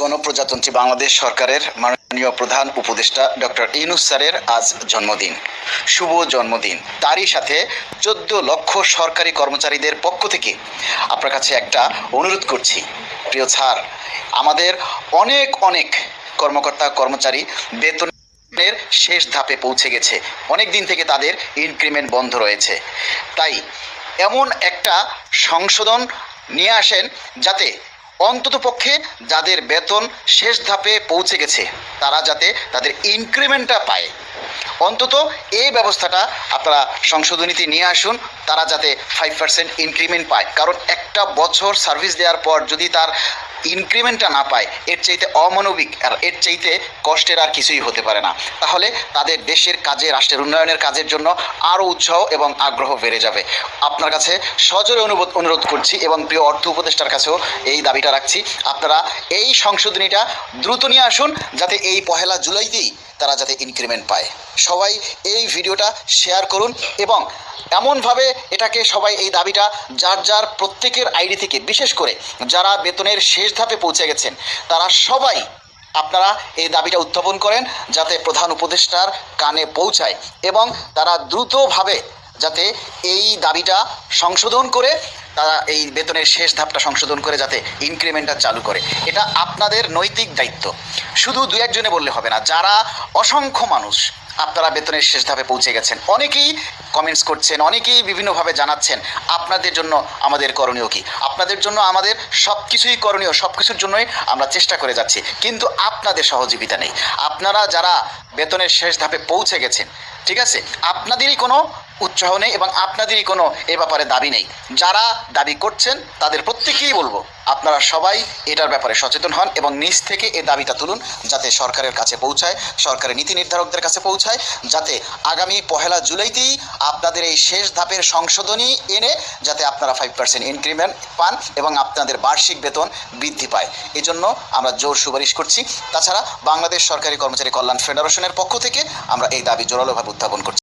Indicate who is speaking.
Speaker 1: গণপ্রজাতন্ত্রী বাংলাদেশ সরকারের মাননীয় প্রধান উপদেষ্টা ডক্টর ইনুস স্যারের আজ জন্মদিন। শুভ জন্মদিন। তারই সাথে চোদ্দ লক্ষ সরকারি কর্মচারীদের পক্ষ থেকে আপনার কাছে একটা অনুরোধ করছি। প্রিয় স্যার, আমাদের অনেক অনেক কর্মকর্তা, কর্মচারী বেতনের শেষ ধাপে পৌঁছে গেছে। অনেক দিন থেকে তাদের ইনক্রিমেন্ট বন্ধ রয়েছে। তাই এমন একটা সংশোধন নিয়ে আসেন যাতে অন্ততপক্ষে যাদের বেতন শেষ ধাপে পৌঁছে গেছে, তারা যাতে তাদের ইনক্রিমেন্টটা পায়। অন্তত এই ব্যবস্থাটা আপনারা সংশোধনীতে নিয়ে আসুন, তারা যাতে ফাইভ পার্সেন্ট ইনক্রিমেন্ট পায়। কারণ একটা বছর সার্ভিস দেওয়ার পর যদি তার ইনক্রিমেন্টটা না পায়, এর চাইতে অমানবিক আর এর চাইতে কষ্টের আর কিছুই হতে পারে না। তাহলে তাদের দেশের কাজে, রাষ্ট্রের উন্নয়নের কাজের জন্য আরও উৎসাহ এবং আগ্রহ বেড়ে যাবে। আপনার কাছে সজোরে অনুরোধ অনুরোধ করছি এবং প্রিয় অর্থ উপদেষ্টার কাছেও এই দাবিটা রাখছি। আপনারা এই সংশোধনীটা দ্রুত নিয়ে আসুন, যাতে এই পহেলা জুলাইতেই তারা যাতে ইনক্রিমেন্ট পায়। সবাই এই ভিডিওটা শেয়ার করুন এবং এমনভাবে এটাকে সবাই এই দাবিটা, যার যার প্রত্যেকের আইডি থেকে, বিশেষ করে যারা বেতনের শেষ ধাপে পৌঁছে গেছেন। তারা সবাই আপনারা এই দাবিটা উত্থাপন করেন যাতে প্রধান উপদেষ্টার কানে পৌঁছায় এবং তারা দ্রুতভাবে যাতে এই দাবিটা সংশোধন করে, তারা এই বেতনের শেষ ধাপটা সংশোধন করে যাতে ইনক্রিমেন্টটা চালু করে। এটা আপনাদের নৈতিক দায়িত্ব। শুধু দু একজনে বললে হবে না, যারা অসংখ্য মানুষ, আপনারা বেতনের শেষ ধাপে পৌঁছে গেছেন। অনেকেই কমেন্টস করছেন, অনেকেই বিভিন্নভাবে জানাচ্ছেন, আপনাদের জন্য আমাদের করণীয় কি? আপনাদের জন্য আমাদের সব কিছুই করণীয় সব কিছুর জন্যই আমরা চেষ্টা করে যাচ্ছি, কিন্তু আপনাদের সহযোগিতা নেই। আপনারা যারা বেতনের শেষ ধাপে পৌঁছে গেছেন, ঠিক আছে? আপনাদেরই কোনো উৎসাহ নেই এবং আপনাদেরই কোনো এ ব্যাপারে দাবি নেই। যারা দাবি করছেন, তাদের প্রত্যেকেই বলব, আপনারা সবাই এটার ব্যাপারে সচেতন হন এবং নিজ থেকে এ দাবিটা তুলুন যাতে সরকারের কাছে পৌঁছায়, সরকারের নীতি নির্ধারকদের কাছে পৌঁছায়, যাতে আগামী পহেলা জুলাইতেই আপনাদের এই শেষ ধাপের সংশোধনী এনে যাতে আপনারা ফাইভ পার্সেন্ট ইনক্রিমেন্ট পান এবং আপনাদের বার্ষিক বেতন বৃদ্ধি পায়। এই জন্য আমরা জোর সুপারিশ করছি। তাছাড়া বাংলাদেশ সরকারি কর্মচারী কল্যাণ ফেডারেশনের পক্ষ থেকে আমরা এই দাবি জোরালোভাবে উত্থাপন করছি।